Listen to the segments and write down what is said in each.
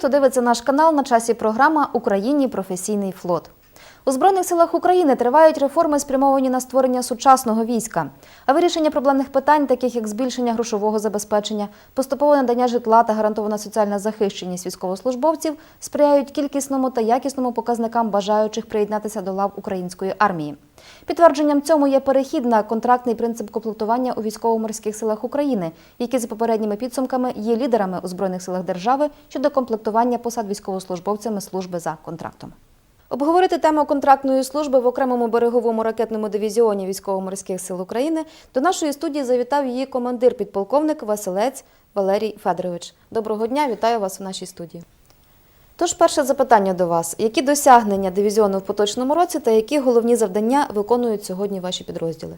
хто дивиться наш канал, на часі програма Україні професійний флот. У Збройних силах України тривають реформи, спрямовані на створення сучасного війська. А вирішення проблемних питань, таких як збільшення грошового забезпечення, поступове надання житла та гарантована соціальна захищеність військовослужбовців, сприяють кількісному та якісному показникам бажаючих приєднатися до лав української армії. Підтвердженням цьому є перехід на контрактний принцип комплектування у військово-морських силах України, які за попередніми підсумками є лідерами у збройних силах держави щодо комплектування посад військовослужбовцями служби за контрактом. Обговорити тему контрактної служби в окремому береговому ракетному дивізіоні військово-морських сил України до нашої студії завітав її командир підполковник Василець Валерій Федорович. Доброго дня, вітаю вас в нашій студії. Тож, перше запитання до вас: які досягнення дивізіону в поточному році та які головні завдання виконують сьогодні ваші підрозділи?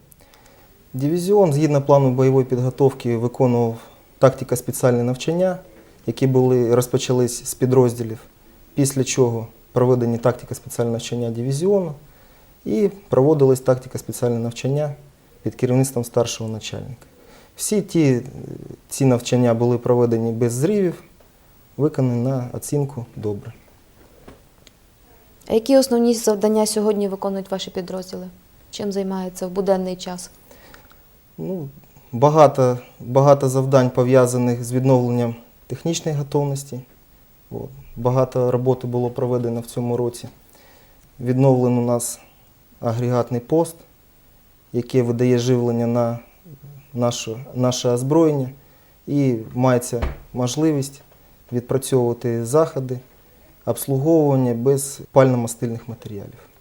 Дивізіон згідно плану бойової підготовки виконував тактика спеціальні навчання, які були розпочались з підрозділів, після чого проведені тактика спеціального навчання дивізіону і проводилась тактика спеціальне навчання під керівництвом старшого начальника. Всі ті, е, ці навчання були проведені без зривів, виконані на оцінку добре. А які основні завдання сьогодні виконують ваші підрозділи? Чим займаються в буденний час? Ну, багато, багато завдань пов'язаних з відновленням технічної готовності. От. Багато роботи було проведено в цьому році. Відновлено у нас агрегатний пост, який видає живлення на наше, наше озброєння і мається можливість відпрацьовувати заходи обслуговування без пально-мастильних матеріалів.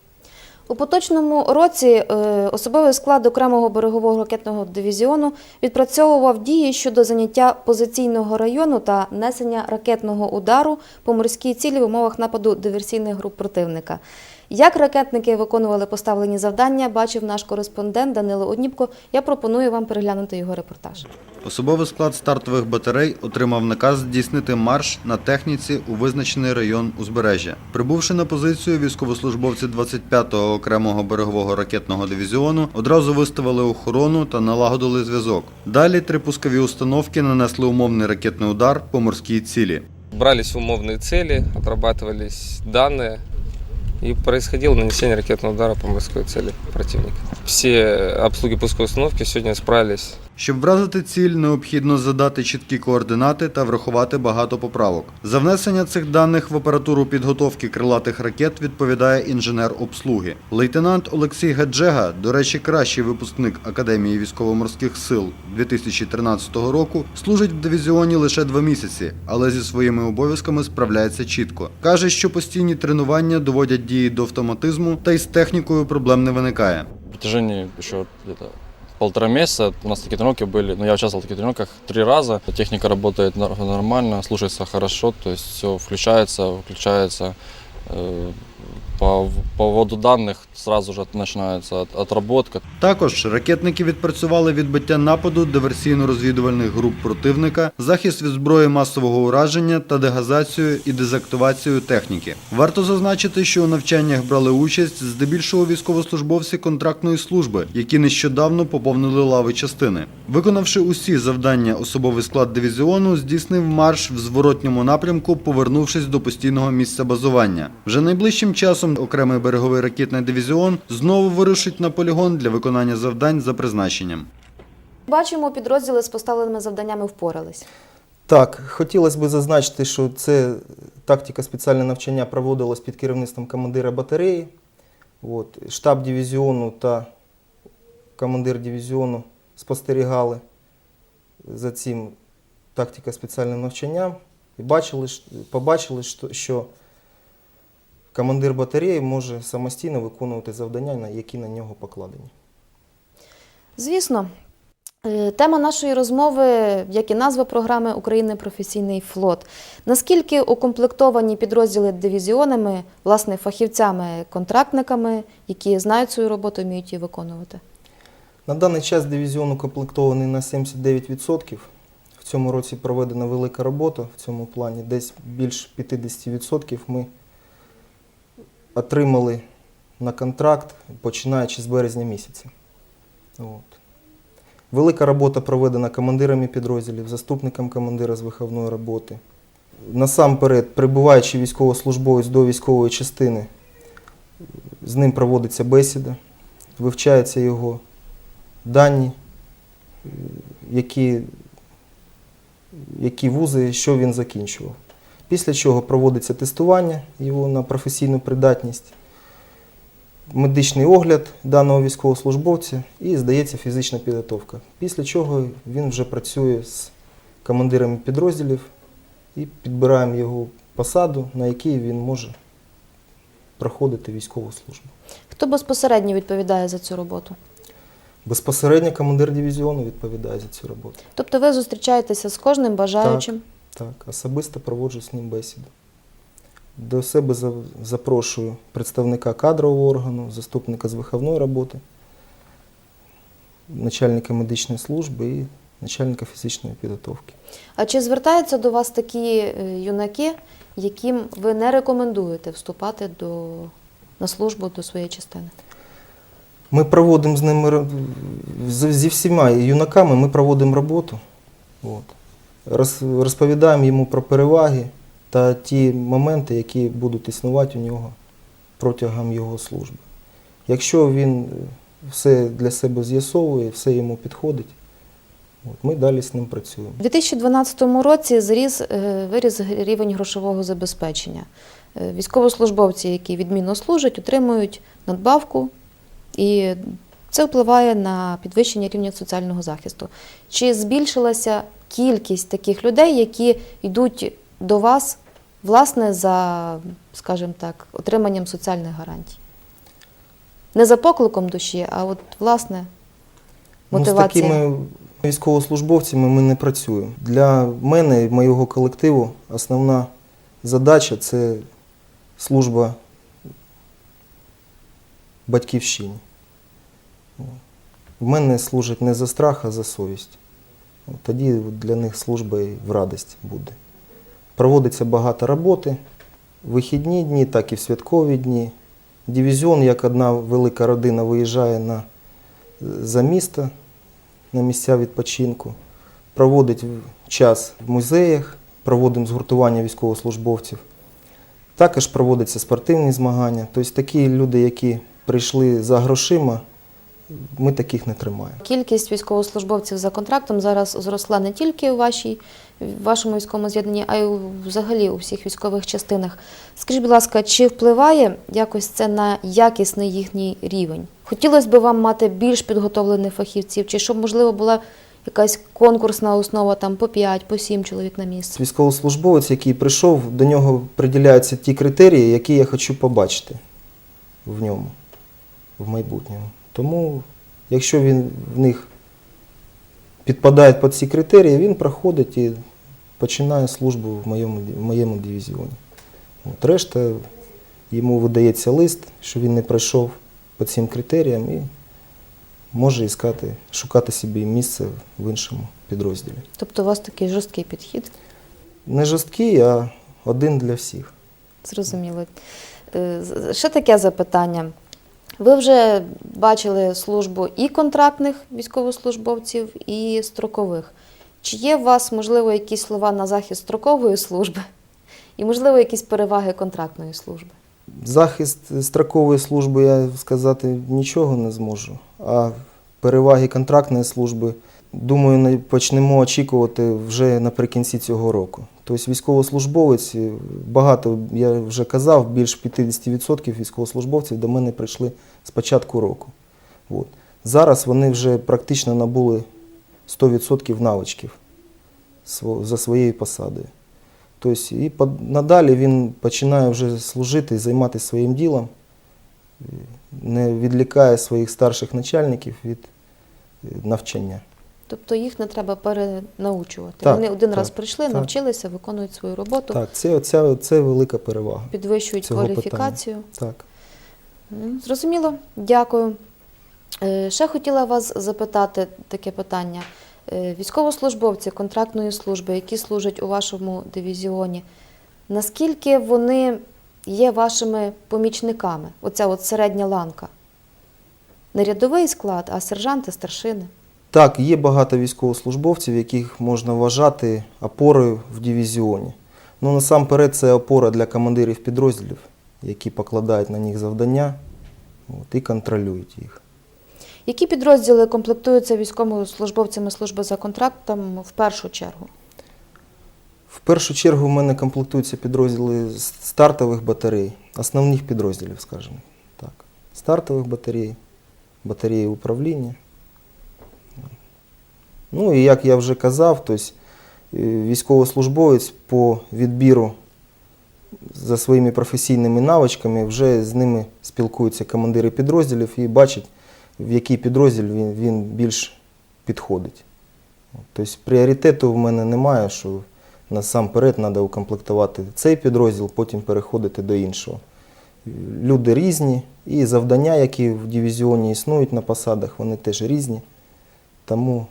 У поточному році е, особовий склад окремого берегового ракетного дивізіону відпрацьовував дії щодо заняття позиційного району та несення ракетного удару по морській цілі в умовах нападу диверсійних груп противника. Як ракетники виконували поставлені завдання, бачив наш кореспондент Данило Одніпко. Я пропоную вам переглянути його репортаж. Особовий склад стартових батарей отримав наказ здійснити марш на техніці у визначений район узбережжя. Прибувши на позицію, військовослужбовці 25-го окремого берегового ракетного дивізіону одразу виставили охорону та налагодили зв'язок. Далі три пускові установки нанесли умовний ракетний удар по морській цілі. Брались умовные цели, отрабатывались данные, и происходило нанесение ракетного удара по морской цели противника. Все обслуги пусковой установки сегодня справились Щоб вразити ціль, необхідно задати чіткі координати та врахувати багато поправок. За внесення цих даних в апаратуру підготовки крилатих ракет відповідає інженер обслуги. Лейтенант Олексій Гаджега, до речі, кращий випускник Академії військово-морських сил 2013 року, служить в дивізіоні лише два місяці, але зі своїми обов'язками справляється чітко. Каже, що постійні тренування доводять дії до автоматизму, та й з технікою проблем не виникає. Еще где-то полтора месяца у нас такие тренировки были, ну я участвовал в таких тренировках три раза. Техника работает нор- нормально, слушается хорошо, то есть все включается, выключается. По, по сразу же начинается от- отработка. Також ракетники відпрацювали відбиття нападу диверсійно-розвідувальних груп противника, захист від зброї масового ураження та дегазацію і дезактивацію техніки. Варто зазначити, що у навчаннях брали участь здебільшого військовослужбовці контрактної служби, які нещодавно поповнили лави частини. Виконавши усі завдання, особовий склад дивізіону здійснив марш в зворотньому напрямку, повернувшись до постійного місця базування. Вже найближчим часом окремий береговий ракетний дивізіон знову вирушить на полігон для виконання завдань за призначенням. Бачимо, підрозділи з поставленими завданнями впорались. Так, хотілося б зазначити, що це тактика спеціальне навчання проводилась під керівництвом командира батареї. От, штаб дивізіону та командир дивізіону спостерігали за цим тактика спеціальним навчанням і бачили, побачили, що- що командир батареї може самостійно виконувати завдання, які на нього покладені. Звісно, е, тема нашої розмови, як і назва програми України професійний флот. Наскільки укомплектовані підрозділи дивізіонами, власне, фахівцями, контрактниками, які знають свою роботу вміють її виконувати? На даний час дивізіон укомплектований на 79%. В цьому році проведена велика робота в цьому плані. Десь більш 50% ми отримали на контракт, починаючи з березня місяця. От. Велика робота проведена командирами підрозділів, заступником командира з виховної роботи, насамперед, прибуваючи військовослужбовець до військової частини, з ним проводиться бесіда, вивчаються його дані, які, які вузи, що він закінчував. Після чого проводиться тестування його на професійну придатність, медичний огляд даного військовослужбовця і здається фізична підготовка. Після чого він вже працює з командирами підрозділів і підбираємо його посаду, на якій він може проходити військову службу. Хто безпосередньо відповідає за цю роботу? Безпосередньо командир дивізіону відповідає за цю роботу. Тобто ви зустрічаєтеся з кожним бажаючим? Так, особисто проводжу з ним бесіду. До себе запрошую представника кадрового органу, заступника з виховної роботи, начальника медичної служби і начальника фізичної підготовки. А чи звертаються до вас такі е, юнаки, яким ви не рекомендуєте вступати до, на службу до своєї частини? Ми проводимо з ними зі всіма юнаками ми проводимо роботу. От. Роз- Розповідаємо йому про переваги та ті моменти, які будуть існувати у нього протягом його служби. Якщо він е, все для себе з'ясовує, все йому підходить, от, ми далі з ним працюємо. У 2012 році зріс, е, виріс рівень грошового забезпечення. Е, Військовослужбовці, які відмінно служать, отримують надбавку, і це впливає на підвищення рівня соціального захисту. Чи збільшилася кількість таких людей, які йдуть до вас власне за, скажімо так, отриманням соціальних гарантій? Не за покликом душі, а от власне мотивація. Ну, з такими військовослужбовцями ми не працюємо. Для мене і моєго колективу основна задача це служба батьківщині. В мене служать не за страх, а за совість. Тоді для них служба і в радість буде. Проводиться багато роботи, вихідні дні, так і в святкові дні. Дивізіон, як одна велика родина, виїжджає на, за місто на місця відпочинку, проводить час в музеях, проводимо згуртування військовослужбовців. Також проводяться спортивні змагання. Тобто такі люди, які прийшли за грошима, ми таких не тримаємо. Кількість військовослужбовців за контрактом зараз зросла не тільки у вашій, в вашому військовому з'єднанні, а й взагалі у всіх військових частинах. Скажіть, будь ласка, чи впливає якось це на якісний їхній рівень? Хотілося б вам мати більш підготовлених фахівців, чи щоб, можливо, була якась конкурсна основа там по 5, по 7 чоловік на місце? Військовослужбовець, який прийшов, до нього приділяються ті критерії, які я хочу побачити в ньому в майбутньому. Тому, якщо він в них підпадає під ці критерії, він проходить і починає службу в моєму, в моєму дивізіоні. От, решта йому видається лист, що він не пройшов по цим критеріям і може іскати, шукати собі місце в іншому підрозділі. Тобто у вас такий жорсткий підхід? Не жорсткий, а один для всіх. Зрозуміло. Е, Ще таке запитання. Ви вже бачили службу і контрактних військовослужбовців, і строкових. Чи є у вас, можливо, якісь слова на захист строкової служби і, можливо, якісь переваги контрактної служби? Захист строкової служби я сказати нічого не зможу. А переваги контрактної служби, думаю, не- почнемо очікувати вже наприкінці цього року. Тобто військовослужбовець, е, багато, я вже казав, більш 50% військовослужбовців до мене прийшли з початку року. От. Зараз вони вже практично набули 100% навичків за своєю посадою. Тобто, і надалі він починає вже служити і займатися своїм ділом, е, не відлікає своїх старших начальників від е, навчання. Тобто їх не треба перенаучувати. Так, Вони один так, раз прийшли, так. навчилися, виконують свою роботу, Так, це, це, це велика перевага. підвищують цього кваліфікацію. Так. Зрозуміло, дякую. Е, Ще хотіла вас запитати таке питання. Е, Військовослужбовці контрактної служби, які служать у вашому дивізіоні, наскільки вони є вашими помічниками? Оця от середня ланка. Не рядовий склад, а сержанти, старшини. Так, є багато військовослужбовців, яких можна вважати опорою в дивізіоні. Ну, насамперед, це опора для командирів підрозділів, які покладають на них завдання от, і контролюють їх. Які підрозділи комплектуються військовослужбовцями служби за контрактом в першу чергу? В першу чергу в мене комплектуються підрозділи стартових батарей, основних підрозділів, скажімо так. Стартових батарей, батареї управління. Ну і як я вже казав, тобто, військовослужбовець по відбіру за своїми професійними навичками вже з ними спілкуються командири підрозділів і бачать, в який підрозділ він, він більш підходить. Тобто пріоритету в мене немає, що насамперед треба укомплектувати цей підрозділ, потім переходити до іншого. Люди різні, і завдання, які в дивізіоні існують на посадах, вони теж різні. Тому,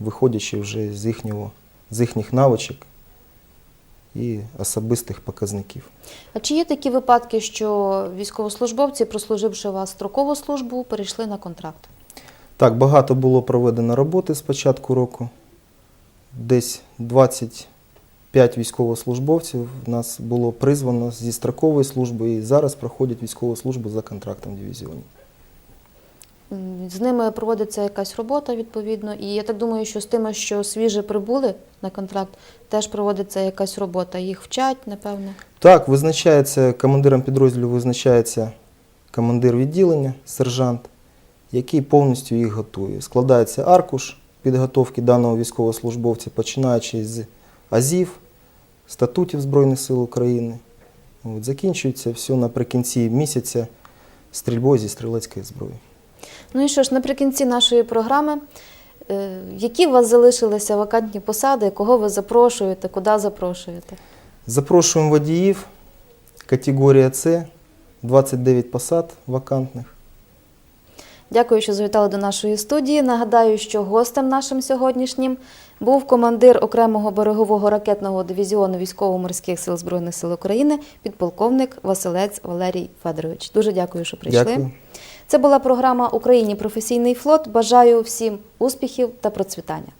виходячи вже з, їхнього, з їхніх навичок і особистих показників. А чи є такі випадки, що військовослужбовці, прослуживши у вас строкову службу, перейшли на контракт? Так, багато було проведено роботи з початку року. Десь 25 військовослужбовців в нас було призвано зі строкової служби і зараз проходять військову службу за контрактом в дивізіоні. М, З ними проводиться якась робота відповідно, і я так думаю, що з тими, що свіже прибули на контракт, теж проводиться якась робота. Їх вчать, напевне. Так, визначається командиром підрозділу визначається командир відділення, сержант, який повністю їх готує. Складається аркуш підготовки даного військовослужбовця, починаючи з АЗІВ, статутів Збройних сил України. От, закінчується все наприкінці місяця стрільбою зі стрілецької зброї. Ну і що ж, наприкінці нашої програми, е, які у вас залишилися вакантні посади, кого ви запрошуєте, куди запрошуєте? Запрошуємо водіїв, категорія С, 29 посад вакантних. Дякую, що завітали до нашої студії. Нагадаю, що гостем нашим сьогоднішнім був командир окремого берегового ракетного дивізіону військово-морських сил Збройних сил України, підполковник Василець Валерій Федорович. Дуже дякую, що прийшли. Дякую. Це була програма Україні професійний флот. Бажаю всім успіхів та процвітання.